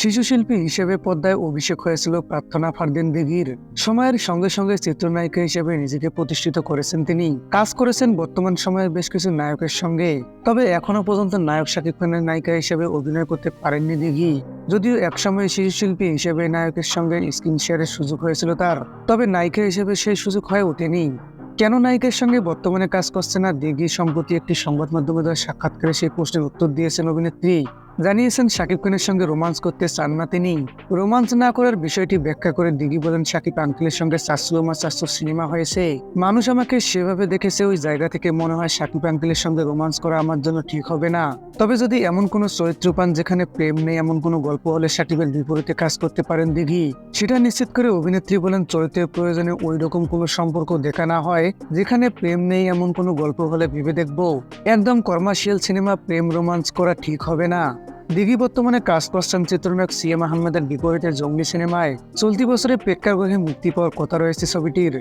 শিশু শিল্পী হিসেবে পদ্মায় অভিষেক হয়েছিল প্রার্থনা ফারদিন দিঘির সময়ের সঙ্গে সঙ্গে চিত্রনায়িকা হিসেবে নিজেকে প্রতিষ্ঠিত করেছেন তিনি। কাজ করেছেন বর্তমান সময়ের বেশ কিছু নায়কের সঙ্গে। তবে এখনও পর্যন্ত নায়ক শাকিব খানের নায়িকা হিসেবে অভিনয় করতে পারেননি দিঘি যদিও একসময় শিশু শিল্পী হিসেবে নায়কের সঙ্গে স্ক্রিন শেয়ারের সুযোগ হয়েছিল তার। তবে নায়িকা হিসেবে সেই সুযোগ হয়ে ওঠেনি। কেন নায়িকার সঙ্গে বর্তমানে কাজ করছে না? দিঘি সম্প্রতি একটি সংবাদ মাধ্যমে সাক্ষাৎকারে সেই প্রশ্নের উত্তর দিয়েছেন অভিনেত্রী। জানিয়েছেন শাকিব খানের সঙ্গে রোমান্স করতে চান না তিনি। রোমান্স না করার বিষয়টি ব্যাখ্যা করে দিঘি বলেন শাকিব আঙ্কেলের সঙ্গে সিনেমা হয়েছে। মানুষ আমাকে সেভাবে দেখেছে, ওই জায়গা থেকে মনে হয় শাকিব আঙ্কেলের সঙ্গে রোমান্স করা আমার জন্য ঠিক হবে না। তবে যদি এমন কোনো চরিত্র পান যেখানে প্রেম নেই, এমন কোনো গল্প হলে শাকিবের বিপরীতে কাজ করতে পারেন দিঘি। সেটা নিশ্চিত করে অভিনেত্রী বলেন, চরিত্রের প্রয়োজনে ওই রকম কোনো সম্পর্ক দেখা না হয়, যেখানে প্রেম নেই, এমন কোনো গল্প হলে ভেবে দেখব। একদম কমার্শিয়াল সিনেমা প্রেম রোমান্স করা ঠিক হবে না। দিঘি বর্তমানে কাজ করছেন চিত্রনায়ক সিএম আহমেদের বিপরীতে জঙ্গলি সিনেমায় চলতি বছরে প্রেক্ষাগৃহে মুক্তি পাওয়ার কথা রয়েছে ছবিটির।